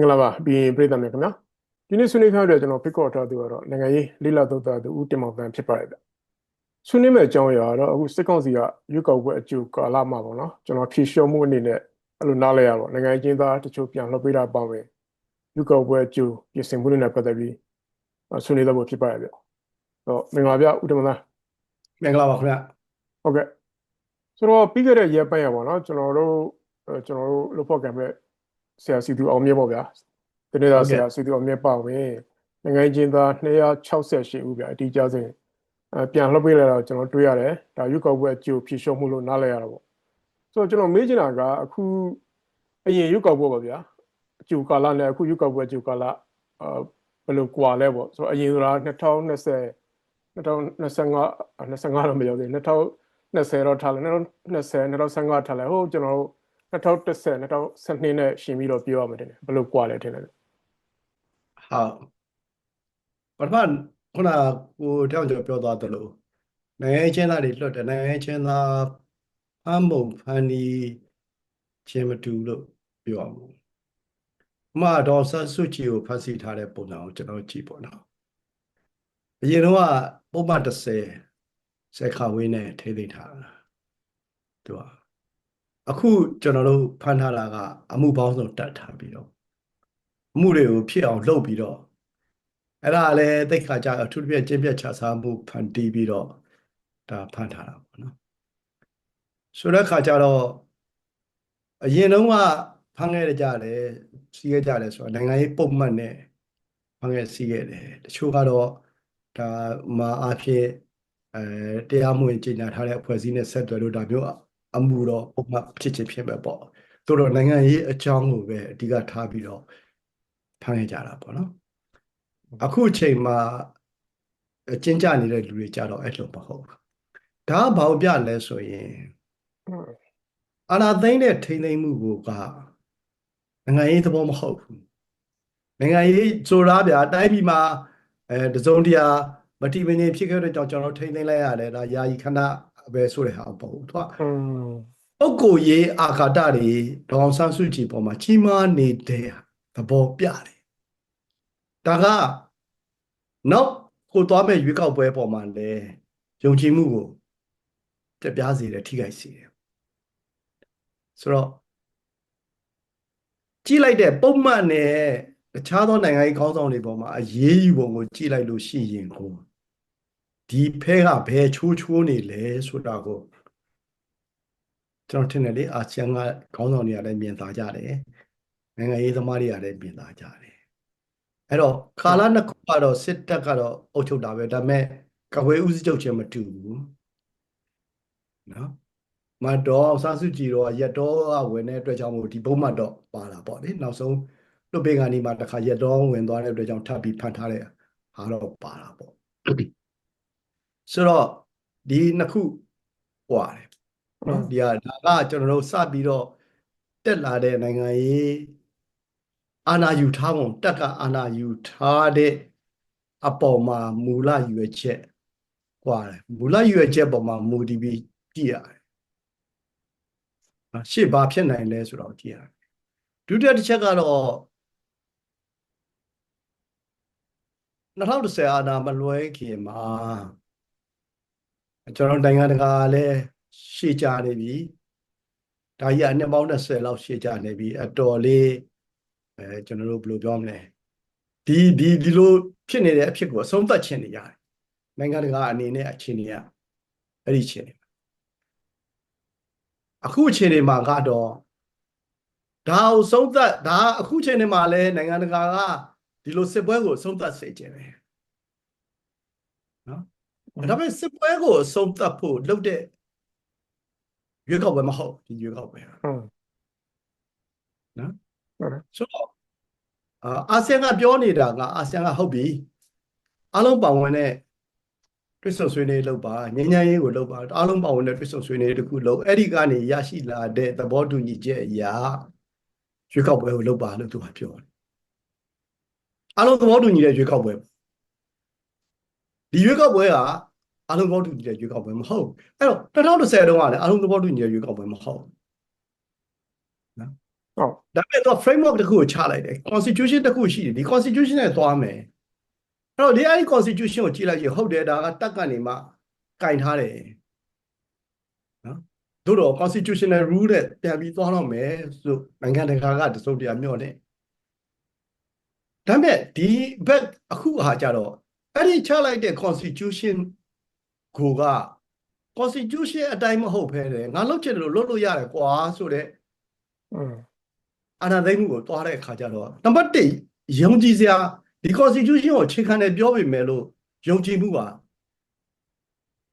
င်္ဂလာပါပြီးရင်ပြည်သက်မယ်ခင်ဗျာဒီနေ့ဆွေးနွေးထားတဲ့ကျွန်တော်ဖိတ်ခေါ်ထားသူကတော့နိုင်ငံရေးလိလာသုတ်တာသူဦးတင်မောင်တန်းဖြစ်ပါတယ်ဗျဆွေးနွေးမဲ့အကြောင်းအရာကတော့အခုစစ်ကောင်စီကရွေးကောက်ပွဲအကျိုးကာလမှာပေါ့နော်ကျွန်တော်ဖြေလျှော့မှုအနေနဲ့အဲ့လိုနားလဲရတော့နိုင်ငံရေးချင်းသားတချို့ပြန်လှုပ်ပေးတာပေါ့ပဲရွေးကောက်ပွဲအကျိုးပြင်ဆင်မှုတွေနဲ့ပတ်သက်ပြီးဆွေးနွေးတော့ဖို့ဖြစ်ပါတယ်ဗျတော့မင်္ဂလာဗျဦးတင်မောင်တန်းမင်္ဂလာပါခင်ဗျဟုတ်ကဲ့ဆိုတော့ပြီးခဲ့တဲ့ရက်ပိုင်းရပါတော့ကျွန်တော်တို့ကျွန်တော်တို့လုပ်ဖို့ကံမဲ့ ဆရာစီသူအောင်မြတ်ပေါ့ဗျာတနေ့သားဆရာစီသူအောင်မြတ်ပါဝင်နိုင်ငံချင်းသား268ဦးဗျာအတီးကြစင်အပြန်လှုပ်ပေးလာတော့ကျွန်တော်တွေ့ရတယ်ဒါရွက်ကောက်ပွဲအကျိုးဖြည့်လျှော့မှုလို့နားလဲရတော့ပေါ့ဆိုတော့ကျွန်တော်မေးချင်တာကအခုအရင်ရွက်ကောက်ပွဲပါဗျာအကျိုးကာလနဲ့အခုရွက်ကောက်ပွဲအကျိုးကာလအာဘယ်လိုကွာလဲပေါ့ဆိုတော့အရင်ဆိုတာ2020 2025 25တော့မရောက်သေးဘူး2020တော့ထားလိုက်2020 2025ထားလိုက်ဟိုကျွန်တော်တို့ 2010 2012နဲ့ရှင်ပြီးတော့ပြောရမှာတယ်ဘယ်လိုကွာလဲထင်တယ်ဟုတ်ပထမခုနကိုတောင်ကျော်ပြောသွားသလိုနိုင်ငံရေးချင်းသားတွေလွတ်တယ်နိုင်ငံရေးချင်းသားဖမ်းမုံဖမ်းဒီချင်းမတူလို့ပြောအောင်ဥပမာတော့ဆတ်စုကြည်ကိုဖမ်းဆီးထားတဲ့ပုံစံကိုကျွန်တော်ကြည့်ပေါ့နော်အရင်တော့ပုံမှန်30ဆယ်ခါဝေးနဲ့ထိသိမ်းထားတာသူက အခုကျွန်တော်တို့ဖမ်းထားတာကအမှုပေါင်းစုံတတ်ထားပြီးတော့အမှုတွေကိုဖြစ်အောင်လုပ်ပြီးတော့အဲ့ဒါလည်းသိခါကြအထူးသဖြင့်ကျင့်ပြတ်ချစားမှုဖန်တီးပြီးတော့ဒါဖန်ထားတာပေါ့နော်ဆိုတဲ့ခါကျတော့အရင်တုန်းကဖန်ခဲ့ကြတယ်စီးခဲ့ကြတယ်ဆိုတော့နိုင်ငံရေးပုံမှန်နဲ့ဖန်ခဲ့စီးခဲ့တယ်တချို့ကတော့ဒါမှာအဖြစ်အဲတရားမဝင်ကြေညာထားတဲ့အဖွဲ့အစည်းနဲ့ဆက်သွယ်လို့ဒါမျိုး အမှုတော့ပုံမှန်ဖြစ်ချင်ဖြစ်ပဲပေါ့တို့တော့နိုင်ငံရေးအကြောင်းကိုပဲအဓိကထားပြီးတော့ဖန်ခဲ့ကြတာပေါ့နော်အခုအချိန်မှာအကျဉ်းချနေတဲ့လူတွေကြတော့အဲ့လိုမဟုတ်ဘူးဒါကဘာလို့ပြလဲဆိုရင်အာနာသိမ့်တဲ့ထိမ့်သိမ့်မှုကိုကနိုင်ငံရေးသဘောမဟုတ်ဘူးနိုင်ငံရေးဆိုတာဗျာတိုင်းပြည်မှာအဲတစုံတရာမတိမငြိမ်ဖြစ်ခဲ့တဲ့ကြောင့်ကျွန်တော်ထိမ့်သိမ့်လိုက်ရတယ်ဒါယာယီခဏ ပဲဆိုတဲ့ဟာပေါ့သူကอืมပုဂ္ဂိုလ်ရေးအာဃာတတွေဒေါအောင်ဆန်းစုကြည်ပေါ်မှာကြီးမားနေတဲ့သဘောပြတယ်ဒါကနောက်ကိုသွားမဲ့ရွေးကောက်ပွဲပေါ်မှာလည်းယုံကြည်မှုကိုပြပြစေတယ်ထိခိုက်စေတယ်ဆိုတော့ကြည့်လိုက်တဲ့ပုံမှန်နဲ့တခြားသောနိုင်ငံရေးခေါင်းဆောင်တွေပေါ်မှာအရေးယူပုံကိုကြည့်လိုက်လို့ရှိရင်ကို ဒီဖဲကဘယ်ချိုးချိုးနေလဲဆိုတာကိုကျွန်တော်ထင်တယ်လေအာဆီယံကခေါင်းဆောင်တွေကလည်းမြင်သာကြတယ်နိုင်ငံရေးသမားတွေကလည်းမြင်သာကြတယ်အဲ့တော့ကာလနှစ်ခုကတော့စစ်တပ်ကတော့အုပ်ချုပ်တာပဲဒါပေမဲ့ကဝေးဦးစီးချုပ်ချင်းမတူဘူးနော်မတော်ဆာစုကြည်တော့ရက်တော်ကဝင်တဲ့အတွက်ကြောင့်မို့ဒီဘုံမှတ်တော့ပါလာပေါ့လေနောက်ဆုံးလွတ်ပေးကနေမှတခါရက်တော်ဝင်သွားတဲ့အတွက်ကြောင့်ထပ်ပြီးဖန်ထားတဲ့ဟာတော့ပါလာပေါ့ ဆိုတော့ဒီနှစ်ခုဟွာတယ်နော်ဒီဟာဒါကကျွန်တော်တို့စပြီးတော့တက်လာတဲ့နိုင်ငံရေးအာဏာယူထားပုံတက်ကအာဏာယူထားတဲ့အပေါ်မှာမူလယူရချက်กว่าတယ်မူလယူရချက်ပေါ်မှာမူတည်ပြီးကြည့်ရတယ်နော်ရှေ့ဘာဖြစ်နိုင်လဲဆိုတော့ကြည့်ရတယ်ဒုတိယတစ်ချက်ကတော့2010အာဏာမလွဲခင်မှာ ကျွန်တော်နိုင်ငံတကာလည်းရှေ့ကြနေပြီဒါကြီးအနှစ်ပေါင်း20လောက်ရှေ့ကြနေပြီအတော်လေးအဲကျွန်တော်တို့ဘယ်လိုပြောမလဲဒီဒီဒီလိုဖြစ်နေတဲ့အဖြစ်ကိုအဆုံးသတ်ခြင်းနေရတယ်နိုင်ငံတကာအနေနဲ့အခြေအနေကအဲ့ဒီအခြေအနေအခုအခြေအနေမှာကတော့ဒါကိုဆုံးသတ်ဒါအခုအခြေအနေမှာလဲနိုင်ငံတကာကဒီလိုစစ်ပွဲကိုဆုံးသတ်စေခြင်းပဲနော် ဒါပေမဲ့စစ်ပွဲကိုအဆုံးသတ်ဖို့လုပ်တဲ့ရွေးကောက်ပွဲမဟုတ်ဒီရွေးကောက်ပွဲဟာဟုတ်နော်ဟုတ်တယ်ဆိုတော့အာအာဆီယံကပြောနေတာကအာဆီယံကဟုတ်ပြီအားလုံးပါဝင်တဲ့တွစ်ဆုံဆွေးနွေးလုပ်ပါငြိမ်းချမ်းရေးကိုလုပ်ပါအားလုံးပါဝင်တဲ့တွစ်ဆုံဆွေးနွေးတစ်ခုလုပ်အဲ့ဒီကနေရရှိလာတဲ့သဘောတူညီချက်အရာရွေးကောက်ပွဲကိုလုပ်ပါလို့သူကပြောတယ်အားလုံးသဘောတူညီတဲ့ရွေးကောက်ပွဲ ဒီရွေးကောက်ပွဲကအားလုံးသဘောတူညီတဲ့ရွေးကောက်ပွဲမဟုတ်ဘူးအဲ့တော့2010တုန်းကလည်းအားလုံးသဘောတူညီတဲ့ရွေးကောက်ပွဲမဟုတ်ဘူးဟုတ်ဒါပေမဲ့တော့ framework တစ်ခုကိုချလိုက်တယ် constitution တစ်ခုရှိတယ်ဒီ constitution နဲ့သွားမယ်အဲ့တော့ဒီအဲ့ဒီ constitution ကိုကြည့်လိုက်ရင်ဟုတ်တယ်ဒါကတက်ကနေမှကင်ထားတယ်နော်တို့တော့ constitutional rule နဲ့ပြန်ပြီးသွားတော့မယ်ဆိုနိုင်ငံတကာကတစုံတရာမျှော့တယ်ဒါပေမဲ့ဒီဘက်အခုဟာကြတော့ အဲ့ဒီချလိုက်တဲ့ constitution ကိုက constitution အတိုင်းမဟုတ်ဘဲလေငါလုပ်ချင်တယ်လို့လုပ်လို့ရတယ်ကွာဆိုတဲ့อืมအာဏာသိမ်းမှုကိုတွားတဲ့အခါကျတော့နံပါတ်1ယုံကြည်စရာဒီ constitution ကိုအခြေခံတယ်ပြောပေမဲ့လို့ယုံကြည်မှုပါ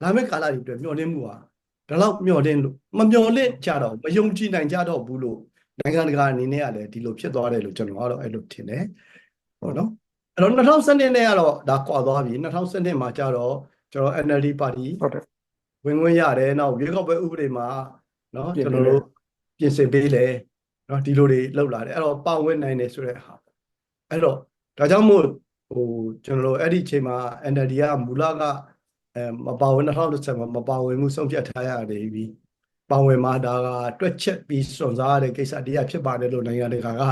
လာမယ့်ကာလတွေအတွက်မျှော်လင့်မှုပါဒါတော့မျှော်လင့်လို့မမျှော်လင့်ကြတော့မယုံကြည်နိုင်ကြတော့ဘူးလို့နိုင်ငံတကာအနေနဲ့ကလည်းဒီလိုဖြစ်သွားတယ်လို့ကျွန်တော်ကတော့အဲ့လိုထင်တယ်ဟုတ်နော် အဲ့တော့2012နဲ့ကတော့ဒါကွာသွားပြီ2012မှာကျတော့ကျွန်တော် NLD ပါတီ ဟုတ်တယ် ဝင်ဝင်ရတယ်နောက်ရွေးကောက်ပွဲဥပဒေမှာเนาะ ပြင် ကျွန် ပေး တော် တယ် တို့ပြင်ဆင်ပေးလေเนาะဒီလိုတွေလောက်လာတယ်အဲ့တော့ပါဝင်နိုင်တယ်ဆိုတဲ့ဟာအဲ့တော့ဒါကြောင့်မို့ဟိုကျွန်တော်တို့အဲ့ဒီအချိန်မှာ NLD ကမူလကအဲမပါဝင်2010မှာမပါဝင်မှုဆုံးဖြတ်ထားရတယ်ပြီးပါဝင်မှာဒါကတွက်ချက်ပြီးစွန့်စားရတဲ့ကိစ္စတရားဖြစ်ပါတယ်လို့နိုင်ငံတကာက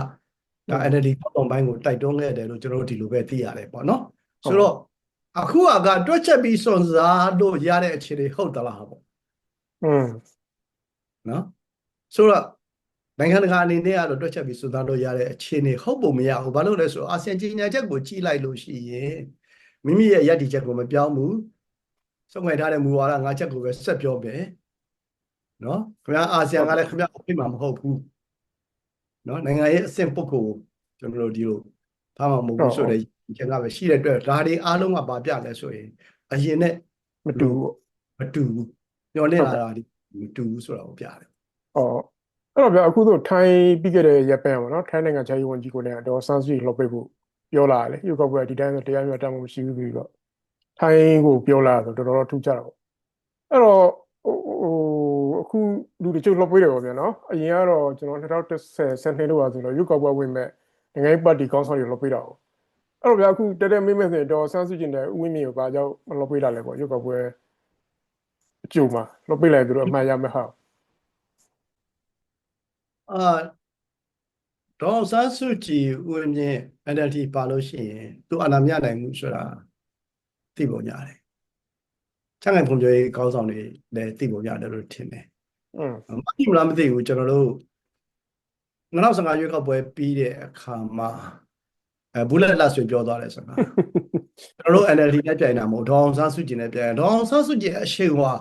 ဒါ NLD ပေါ်တော်ပိုင်းကိုတိုက်တွန်းခဲ့တယ်လို့ကျွန်တော်တို့ဒီလိုပဲသိရတယ်ပေါ့နော်ဆိုတော့အခုကတွက်ချက်ပြီးစွန့်စားလို့ရတဲ့အခြေအနေဟုတ်သလားပေါ့อืมနော်ဆိုတော့နိုင်ငံတကာအနေနဲ့ကတော့တွက်ချက်ပြီးစွသားလို့ရတဲ့အခြေအနေဟုတ်ပုံမရဘူးဘာလို့လဲဆိုတော့အာဆီယံကြီးညာချက်ကိုကြီးလိုက်လို့ရှိရင်မိမိရဲ့ရည်တည်ချက်ကိုမပြောင်းဘူးစုံငယ်ထားတဲ့မူဝါဒငါချက်ကိုပဲဆက်ပြောမယ်နော်ခင်ဗျားအာဆီယံကလည်းခင်ဗျားကိုဖိတ်မှာမဟုတ်ဘူး နော်နိုင်ငံရဲ့အဆင့်ပုဂ္ဂိုလ်ကိုကျွန်တော်တို့ဒီလိုထားမှာမဟုတ်ဘူးဆိုတဲ့ချက်ကပဲရှိတဲ့အတွက်ဒါတွေအားလုံးကပါပြလဲဆိုရင်အရင်နဲ့မတူဘူးမတူဘူးညှော်လင့်လာတာဒီမတူဘူးဆိုတာကိုပြတယ်อ๋อအဲ့တော့ဗျာအခုဆိုထိုင်းပြီးခဲ့တဲ့ရက်ပိုင်းပေါ့နော်ထိုင်းနိုင်ငံခြားရေးဝန်ကြီးကိုလည်းတော့စမ်းစီလှုပ်ပိတ်ဖို့ပြောလာတယ်လေရုပ်ကပွဲဒီတိုင်းဆိုတရားမျှတမှုမရှိဘူးပြီးတော့ထိုင်းကိုပြောလာဆိုတော်တော်ထူးခြားတော့အဲ့တော့ဟိုဟို အခုလူတချို့လှုပ်ပိတ်တယ်ပေါ့ဗျာနော်အရင်ကတော့ကျွန်တော်2010ဆန်နှစ်လို့ပါဆိုတော့ရုပ်ကပွဲဝင်မဲ့နိုင်ငံရေးပါတီကောင်းဆောင်တွေလှုပ်ပိတ်တာကိုအဲ့တော့ဗျာအခုတဲတဲမေးမဲ့ဆိုရင်တော့စမ်းစီကျင်တဲ့ဥဝင်းမြေကိုဘာကြောင့်မလှုပ်ပိတ်တာလဲပေါ့ရုပ်ကပွဲအကျိုးမှာလှုပ်ပိတ်လိုက်သူတို့အမှန်ရမဲ့ဟာအာဒေါ်ဆန်းစုကြည်ဦးဝင်းမြင့် NLD ပါလို့ရှိရင်သူအာဏာမရနိုင်ဘူးဆိုတာသိပုံရတယ်။ချမ်းငယ်ဖွံ့ဖြိုးရေးကောင်းဆောင်တွေလည်းသိပုံရတယ်လို့ထင်တယ်อืม။ မသိမလားမသိဘူးကျွန်တော်တို့2015ရွေးကောက်ပွဲပြီးတဲ့အခါမှာအဲဘူးလက်လက်ဆွေပြောသွားတယ်ဆိုတာကျွန်တော်တို့ NLD နဲ့ပြိုင်တာမဟုတ်ဒေါ်အောင်ဆန်းစုကြည်နဲ့ပြိုင်တာဒေါ်အောင်ဆန်းစုကြည်အရှိန်ဝါ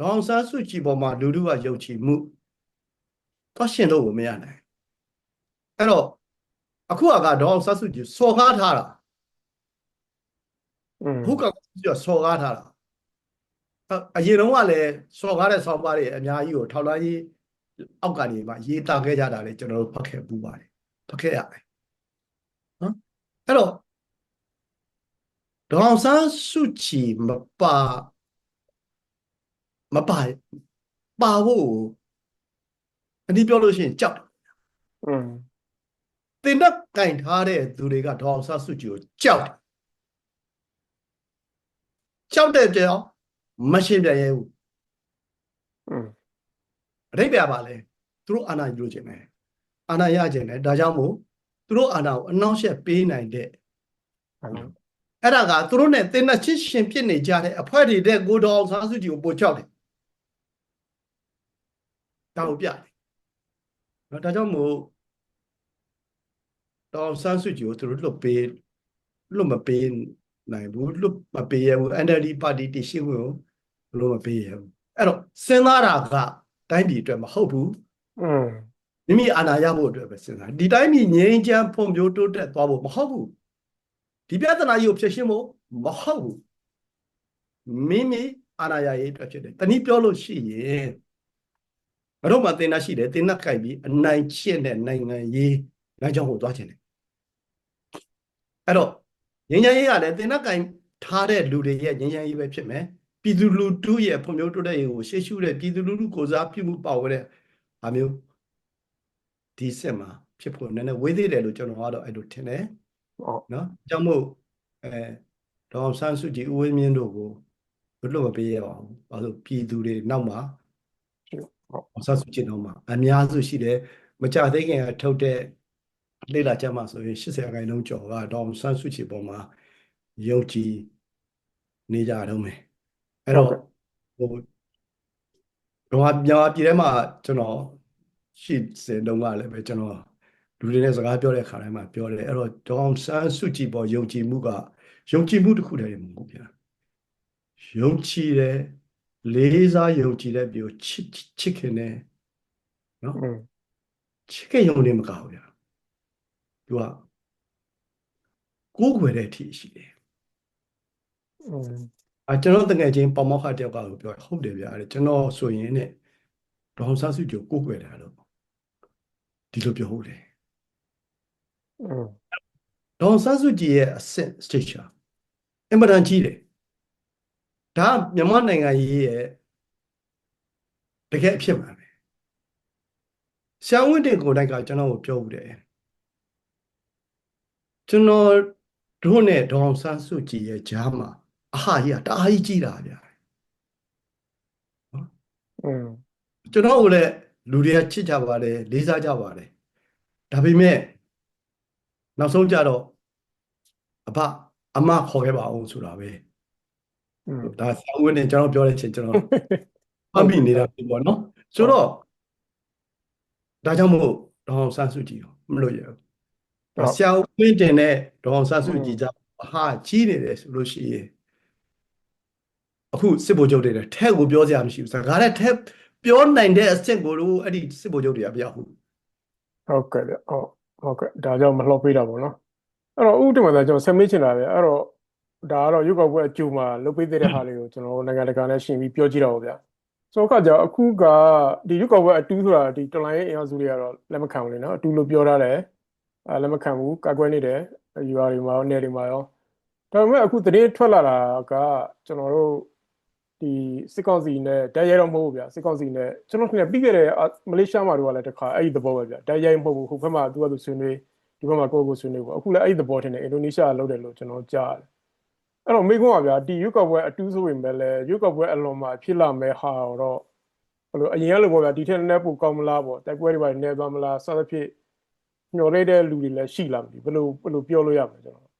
ဒေါ်အောင်ဆန်းစုကြည်ပေါ်မှာလူထုကယုံကြည်မှုတော့ရှင်လို့ကိုမရနိုင်အဲ့တော့အခုကဒေါအောင်ဆတ်စုကြည်စော်ကားထားတာอืมခုကကြည့်စော်ကားထားတာ အအရင်တုန်းကလည်းစော်ကားတဲ့ဆောင်းပါးတွေအများကြီးကိုထောက်လိုင်းကြီးအောက်ကနေမှရေးတာခဲ့ကြတာလေကျွန်တော်တို့ဖတ်ခဲ့ပူပါတယ်ဖတ်ခဲ့ရတယ်နော်အဲ့တော့ဒေါအောင်ဆန်းစုကြည်မပါမပါပါဖို့အနည်းပြောလို့ရှိရင်ကြောက်တယ်อืมတင်တော့ကင်ထားတဲ့သူတွေကဒေါအောင်ဆန်းစုကြည်ကိုကြောက်တယ်ကြောက်တဲ့ကြောင် မရှင်းပြရဲဘူး อืม အထိပ္ပယ်ပါလဲသူတို့အာဏာယူလို့ခြင်းပဲအာဏာရခြင်းတယ်ဒါကြောင့်မို့သူတို့အာဏာကိုအနှောင့်အယှက်ပေးနိုင်တဲ့ အဲ့လို အဲ့ဒါကသူတို့ ਨੇ တင်တဲ့ချစ်ရှင်ဖြစ်နေကြတဲ့အဖွဲ့တွေတဲ့ကိုဒေါအောင်ဆန်းစုကြည်ကိုပိုကြောက်တယ်ဒါကိုပြတယ်နော်ဒါကြောင့်မို့ဒေါအောင်ဆန်းစုကြည်ကိုသူတို့လွတ်ပေးလွတ်မပေး နိုင်ဘူးလွတ်မပေးရဘူး NLD ပါတီတည်ရှိဝင်ကိုလွတ်မပေးရဘူးအဲ့တော့စဉ်းစားတာကတိုင်းပြည်အတွက်မဟုတ်ဘူးอืมမိမိအာဏာရဖို့အတွက်ပဲစဉ်းစားဒီတိုင်းပြည်ငြိမ်းချမ်းဖွံ့ဖြိုးတိုးတက်သွားဖို့မဟုတ်ဘူးဒီပြဿနာကြီးကိုဖြေရှင်းဖို့မဟုတ်ဘူးမိမိအာဏာရရေးအတွက်ဖြစ်တယ်တနည်းပြောလို့ရှိရင်ဘတို့မှသင်တာရှိတယ်သင်တာကြိုက်ပြီးအနိုင်ကျင့်တဲ့နိုင်ငံရေးလမ်းကြောင်းကိုသွားခြင်းတယ်အဲ့တော့ ငြိမ်းချမ်းရေးကလည်းသင်တာကြိုက်ထားတဲ့လူတွေရဲ့ငြိမ်းချမ်းရေးပဲဖြစ်မယ်ပြည်သူလူထုရဲ့ဖွံ့ဖြိုးတိုးတက်ရေးကိုရှေ့ရှုတဲ့ပြည်သူလူထုကိုစားပြုမှုပါဝင်တဲ့အားမျိုးဒီဆက်မှာဖြစ်ဖို့နည်းနည်းဝေးသေးတယ်လို့ကျွန်တော်ကတော့အဲ့လိုထင်တယ်ဟုတ်နော်အကြောင်းမို့အဲဒေါအောင်ဆန်းစုကြည်ဦးဝင်းမြင့်တို့ကိုဘယ်လိုမပေးရပါဘူးဘာလို့ပြည်သူတွေနောက်မှာဟုတ်ဒေါအောင်ဆန်းစုကြည်နောက်မှာအများစုရှိတယ်မမကြသေးခင်ကထုတ်တဲ့ လေ့လာချက်မှာဆိုရင်80ရာခိုင်နှုန်းကျော်ကဒေါ်အောင်ဆန်းစုကြည်ပေါ်မှာယုံကြည်နေကြတော့မယ်အဲ့တော့ဟိုတော့မြန်မာပြည်ထဲမှာကျွန်တော်ရှိစေတုန်းကလည်းပဲကျွန်တော်လူတွေနဲ့စကားပြောတဲ့အခါတိုင်းမှာပြောတယ်အဲ့တော့ဒေါ်အောင်ဆန်းစုကြည်ပေါ်ယုံကြည်မှုကယုံကြည်မှုတစ်ခုတည်းမဟုတ်ဘူးဗျာယုံကြည်တယ်လေးစားယုံကြည်တဲ့ပြီးချစ်ချစ်ခင်တယ်နော်อืมချစ်ခင်ယုံနေမကဘူးဗျာ သူကကိုးကွယ်တဲ့အထိရှိတယ်။အာကျွန်တော်တငယ်ချင်းပေါမောက်ခတယောက်ကလို့ပြောဟုတ်တယ်ဗျာအဲ့ကျွန်တော်ဆိုရင်ねဒေါန်ဆာစုကြိုကိုးကွယ်တာလို့ဒီလိုပြောဟုတ်တယ်။ဒေါန်ဆာစုကြည်ရဲ့အဆင့် stature အင်မတန်ကြီးတယ်။ဒါမြန်မာနိုင်ငံကြီးရဲ့တကယ်အဖြစ်ပါပဲ။ဆရာဝန်တင်ကိုယ်တိုင်ကကျွန်တော်ကိုပြောဦးတယ်။ ကျွန်တော်တို့နဲ့ဒေါအောင်ဆန်းစုကြည်ရဲ့ကြားမှာအဟာကြီးကတအားကြီးကြီးတာဗျာ อืม ကျွန်တော်ကိုလည်းလူတွေကချစ်ကြပါတယ်လေးစားကြပါတယ်ဒါပေမဲ့နောက်ဆုံးကြတော့အဖအမခေါ်ခဲ့ပါအောင်ဆိုတာပဲ อืม ဒါဆောင်းဝင်နေကျွန်တော်ပြောတဲ့အချိန်ကျွန်တော်ဖတ်မိနေတာပေါ့နော်ဆိုတော့ဒါကြောင့်မို့ဒေါအောင်ဆန်းစုကြည်ကိုမလို့ရဘူးဒါ ဆရာဝင်းတင်တဲ့ဒေါအောင်ဆန်းစုကြည်ကြောင့်အဟာကြီးနေတယ်ဆိုလို့ရှိရင်အခုစစ်ဗိုလ်ချုပ်တွေလည်းထဲကိုပြောစရာမရှိဘူးစကားနဲ့ထဲပြောနိုင်တဲ့အဆင့်ကိုတော့အဲ့ဒီစစ်ဗိုလ်ချုပ်တွေကမရောက်ဘူးဟုတ်ကဲ့ဗျဟုတ်ဟုတ်ကဲ့ဒါကြောင့်မလှော်ပေးတာပေါ့နော်အဲ့တော့ဥတ္တမသာကျွန်တော်ဆက်မေးချင်တာဗျအဲ့တော့ဒါကတော့ရုပ်ောက်ပွဲအကျိုးမှာလုပ်ပေးတဲ့ဟာလေးကိုကျွန်တော်တို့နိုင်ငံတကာနဲ့ရှင်ပြီးပြောကြည့်တော့ဗျဆိုတော့အခါကျအခုကဒီရုပ်ောက်ပွဲအတူဆိုတာဒီတလိုင်းရဲ့အင်အားစုတွေကတော့လက်မခံဘူးလေနော်အတူလို့ပြောထားတယ် အဲလက်မခံဘူးကာကွယ်နေတယ် UR တွေမှာရောနယ်တွေမှာရောဒါပေမဲ့အခုသတင်းထွက်လာတာကကျွန်တော်တို့ဒီစစ်ကောင်စီနဲ့တိုက်ရိုက်တော့မဟုတ်ဘူးဗျစစ်ကောင်စီနဲ့ကျွန်တော်ထင်တယ်ပြီးခဲ့တဲ့မလေးရှားမှာတို့ကလည်းတခါအဲ့ဒီသဘောပဲဗျတိုက်ရိုက်မဟုတ်ဘူးဟိုဘက်မှာသူကသူဆွေးနွေးဒီဘက်မှာကိုယ့်ကိုယ်ဆွေးနွေးပေါ့အခုလည်းအဲ့ဒီသဘောထင်တယ်အင်ဒိုနီးရှားကလုပ်တယ်လို့ကျွန်တော်ကြားတယ်အဲ့တော့မိကုန်းကဗျာဒီရွက်ကောက်ပွဲအတူဆိုရင်ပဲလေရွက်ကောက်ပွဲအလွန်မှာဖြစ်လာမဲ့ဟာတော့ဘယ်လိုအရင်ကလိုပေါ့ဗျာဒီထက်နည်းနည်းပိုကောင်းမလားပေါ့တိုက်ပွဲတွေပါနေသွားမလားစသဖြင့် ညှော်လိုက်တဲ့လူတွေလည်းရှိလာမသိဘယ်လိုဘယ်လိုပြောလို့ရမလဲကျွန်တော်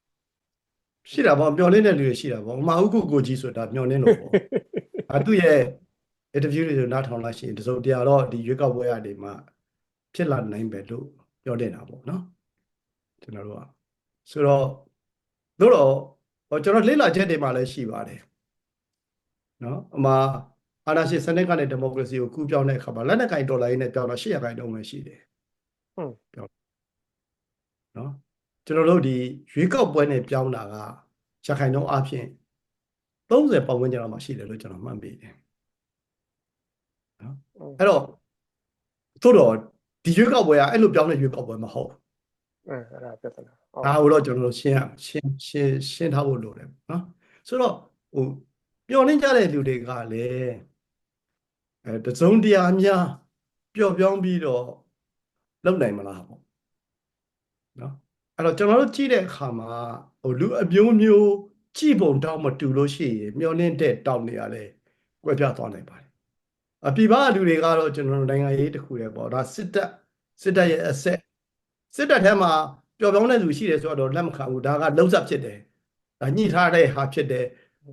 ရှိတာပေါ့မျောလင်းတဲ့လူတွေရှိတာပေါ့မဟုတ်ကိုကိုကြီးဆိုတာမျောလင်းလို့ပေါ့အဲသူ့ရဲ့ interview တွေဆိုနားထောင်လိုက်ရှိရင်တစုံတရာတော့ဒီရွေးကောက်ပွဲရတွေမှာဖြစ်လာနိုင်ပဲလို့ပြောနေတာပေါ့နော်ကျွန်တော်တို့ကဆိုတော့တို့တော့ဟောကျွန်တော်လေ့လာချက်တွေမှာလည်းရှိပါတယ်နော်အမှာအာဏာရှင်စနစ်ကနေဒီမိုကရေစီကိုကူးပြောင်းတဲ့အခါမှာလက်နက်ကင်ဒေါ်လာရင်းနဲ့ပြောင်းတော့8ရာခိုင်နှုန်းပဲရှိတယ်ဟုတ်ပြောင်း နော်ကျွန်တော်တို့ဒီရွေးကောက်ပွဲနဲ့ပြောင်းတာကရာခိုင်နှုန်းအပြင်30ပတ်ဝန်းကျင်လောက်မှရှိတယ်လို့ကျွန်တော်မှတ်မိတယ်နော်အဲ့တော့သို့တော့ဒီရွေးကောက်ပွဲကအဲ့လိုပြောင်းတဲ့ရွေးကောက်ပွဲမဟုတ်ဘူးအဲအဲ့ဒါပြဿနာဟုတ်ဒါကိုတော့ကျွန်တော်တို့ရှင်းရရှင်းရှင်းရှင်းထားဖို့လိုတယ်နော်ဆိုတော့ဟိုပျော်နေကြတဲ့လူတွေကလည်းအဲတစုံတရာများပျော်ပြောင်းပြီးတော့လုပ်နိုင်မလားပေါ့ နော်အဲ့တော့ကျွန်တော်တို့ကြည့်တဲ့အခါမှာဟိုလူအမျိုးမျိုးကြည့်ပုံတောင်းမတူလို့ရှိရင်မျောလင့်တဲ့တောင်းနေရလဲကွဲပြားသွားနိုင်ပါတယ်အပြိပါလူတွေကတော့ကျွန်တော်တို့နိုင်ငံရေးတစ်ခုတည်းပေါ့ဒါစစ်တပ်စစ်တပ်ရဲ့အဆက်စစ်တပ်ထဲမှာပျော်ပြောင်းတဲ့လူရှိတယ်ဆိုတော့လက်မခံဘူးဒါကလုံးစပ်ဖြစ်တယ်ဒါညှိထားတဲ့ဟာဖြစ်တယ်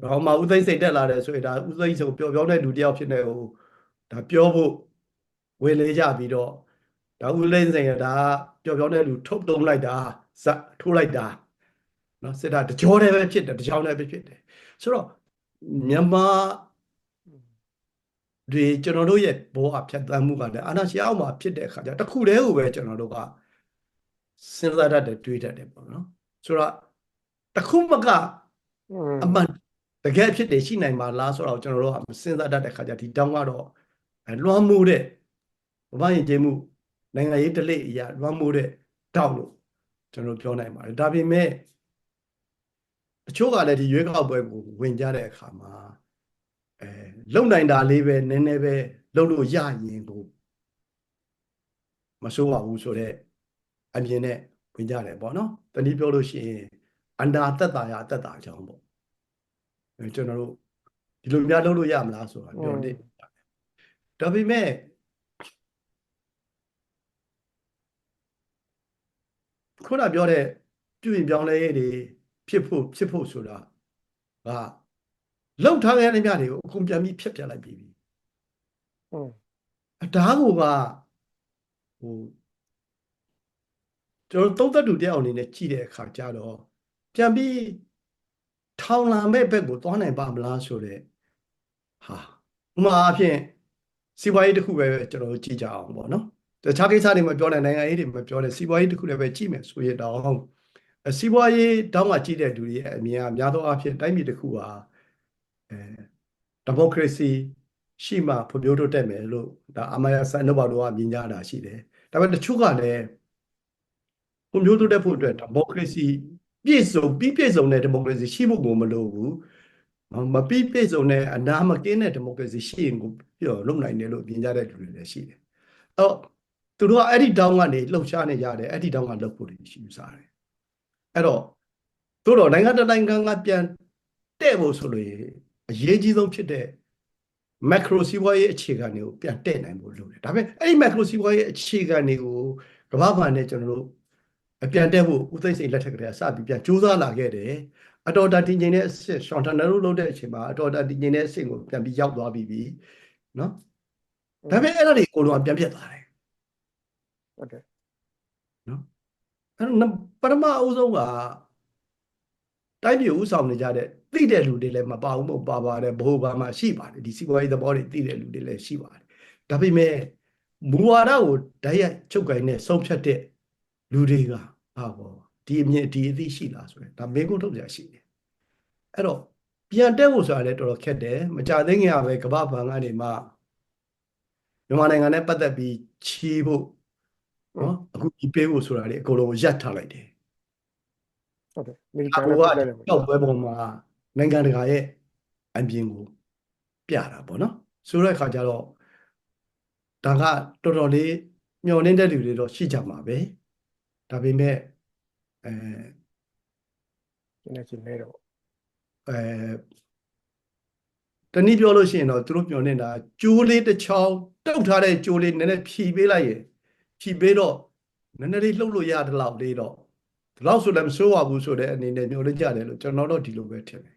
ဘာမှဥသိမ်းစိတ်တက်လာတယ်ဆိုရင်ဒါဥသိမ်းဆိုပျော်ပြောင်းတဲ့လူတယောက်ဖြစ်နေဟိုဒါပြောဖို့ဝင်လေကြပြီးတော့ ဒါဥသိမ်းစိတ်ကဒါပျော်ပြောင်းတဲ့လူထုတ်တုံးလိုက်တာဇက်ထိုးလိုက်တာနော်စစ်တပ်တကြောတည်းပဲဖြစ်တယ်တကြောင်တည်းပဲဖြစ်တယ်ဆိုတော့မြန်မာဒီကျွန်တော်တို့ရဲ့ဘောအဖြတ်သန်းမှုကလည်းအာဏာရှင်အောက်မှာဖြစ်တဲ့အခါကျတစ်ခုတည်းကိုပဲကျွန်တော်တို့ကစဉ်းစားတတ်တယ်တွေးတတ်တယ်ပေါ့နော်ဆိုတော့တစ်ခုမကอืมအမှန်တကယ်ဖြစ်တယ်ရှိနိုင်ပါလားဆိုတော့ကျွန်တော်တို့ကစဉ်းစားတတ်တဲ့ခါကျဒီတောင်းကတော့အဲလွှမ်းမိုးတဲ့ဘာရင်ကျေးမှု နိုင်ငံရေးတလိအရာလွှမ်းမိုးတဲ့တောက်လို့ကျွန်တော်တို့ပြောနိုင်ပါတယ်ဒါပေမဲ့တချို့ကလည်းဒီရွေးကောက်ပွဲကိုဝင်ကြတဲ့အခါမှာအဲလုံနိုင်တာလေးပဲနည်းနည်းပဲလုံလို့ရရင်ကိုမဆိုးပါဘူးဆိုတော့အမြင်နဲ့ဝင်ကြတယ်ပေါ့နော်တနည်းပြောလို့ရှိရင်အန္တာသက်တာရအသက်တာကြောင်းပေါ့အဲကျွန်တော်တို့ဒီလိုများလုပ်လို့ရမလားဆိုတာပြောနေဒါပေမဲ့ ခုနပြောတဲ့ပြုရင်ပြောင်းလဲရေးတွေဖြစ်ဖို့ဖြစ်ဖို့ဆိုတာကလောက်ထားတဲ့နေမြတွေကိုအကုန်ပြန်ပြီးဖျက်ပြလိုက်ပြီอืมအဒါကိုကဟိုကျွန်တော်သုံးသက်တူတယောက်အနေနဲ့ကြည့်တဲ့အခါကျတော့ပြန်ပြီးထောင်လာမဲ့ဘက်ကိုသွားနိုင်ပါမလားဆိုတော့ဟာဥပမာအဖြစ်စီးပွားရေးတစ်ခုပဲကျွန်တော်တို့ကြည့်ကြအောင်ပေါ့နော် တခြားကိစ္စတွေမပြောနိုင်နိုင်ငံရေးတွေမပြောနဲ့စီးပွားရေးတစ်ခုလည်းပဲကြည့်မယ်ဆိုရင်တော့အစီးပွားရေးတောင်းမှကြည့်တဲ့လူတွေရဲ့အမြင်အများသောအားဖြင့်တိုင်းပြည်တစ်ခုဟာအဲဒီမိုကရေစီရှိမှဖွံ့ဖြိုးတိုးတက်မယ်လို့ဒါအမယာဆန်တို့ဘာလို့ကမြင်ကြတာရှိတယ်ဒါပေမဲ့တချို့ကလည်းဖွံ့ဖြိုးတိုးတက်ဖို့အတွက်ဒီမိုကရေစီပြည့်စုံပြီးပြည့်စုံတဲ့ဒီမိုကရေစီရှိဖို့ကိုမလိုဘူးမပြီးပြည့်စုံတဲ့အနာမကင်းတဲ့ဒီမိုကရေစီရှိရင်ကိုပြောလုပ်နိုင်တယ်လို့မြင်ကြတဲ့လူတွေလည်းရှိတယ်အဲ့တော့ သူတို့ကအဲ့ဒီတောင်းကနေလှုပ်ရှားနေကြတယ်အဲ့ဒီတောင်းကလှုပ်ဖို့တွေရှိစားတယ်အဲ့တော့သို့တော့နိုင်ငံတစ်နိုင်ငံကပြန်တဲ့ဖို့ဆိုလို့အရေးကြီးဆုံးဖြစ်တဲ့ macro စီးပွားရေးအခြေခံတွေကိုပြန်တဲ့နိုင်ဖို့လိုတယ်ဒါပေမဲ့အဲ့ဒီ macro စီးပွားရေးအခြေခံတွေကိုကမ္ဘာ့ဘဏ်နဲ့ကျွန်တော်တို့အပြန်တက်ဖို့ဦးသိန်းစိန်လက်ထက်ကတည်းကစပြီးပြန်ကြိုးစားလာခဲ့တယ်အတော်တာတည်ငြိမ်တဲ့အဆင့်ရှောင်းတန်နယ်လို့လုပ်တဲ့အချိန်မှာအတော်တာတည်ငြိမ်တဲ့အဆင့်ကိုပြန်ပြီးရောက်သွားပြီးပြီနော်ဒါပေမဲ့အဲ့ဒါတွေအကုန်လုံးကပြန်ပြတ်သွားတယ် ဟုတ်တယ်အဲ့တော့နံပထမအဦးဆုံးကတိုင်းပြည်ဥဆောင်နေကြတဲ့သိတဲ့လူတွေလည်းမပါဘူးမဟုတ်ပါပါတယ်ဘိုးဘာမှရှိပါတယ်ဒီစီးပွားရေးသဘောတွေသိတဲ့လူတွေလည်းရှိပါတယ်ဒါပေမဲ့မူဝါဒကိုဓာတ်ရိုက်ချုပ်ကိုင်နဲ့ဆုံးဖြတ်တဲ့လူတွေကဟာပေါ့ဒီအမြင်ဒီအသိရှိလားဆိုရင်ဒါမင်းကုန်းထုတ်ကြရှိတယ်အဲ့တော့ပြန်တက်ဖို့ဆိုတာလည်းတော်တော်ခက်တယ်မကြသေးခင်ကပဲကမ္ဘာ့ဘဏ်ကနေမှမြန်မာနိုင်ငံနဲ့ပတ်သက်ပြီးချီးဖို့ နော်အခုဒီပေးဖို့ဆိုတာလေအကုန်လုံးကိုရပ်ထားလိုက်တယ်ဟုတ်တယ်အမေရိအကန်ကူလည်းကပြတ်တယ်ပေါ့တောက်ပွဲပေါ်မှာနိုင်ငံတကာရဲ့အပြင်ကိုပြတာပေါ့နော်ဆိုတဲ့အခါကျတော့ဒါကတော်တော်လေးမျှော်လင့်တဲ့လူတွေတော့ရှိကြမှာပဲဒါပေမဲ့အဲကျင်းနေချင်းနေတော့အဲတနည်းပြောလို့ရှိရင်တော့သူတို့မျှော်လင့်တာကျိုးလေးတစ်ချောင်းတုတ်ထားတဲ့ကျိုးလေးနည်းနည်းဖြီပေးလိုက်ရင် ဖြီပေးတော့နည်းနည်းလေးလှုပ်လို့ရတဲ့လောက်လေးတော့ဒီလောက်ဆိုလည်းမဆိုးပါဘူးဆိုတဲ့အနေနဲ့မျှော်လင့်ကြတယ်လို့ကျွန်တော်တို့ဒီလိုပဲထင်တယ်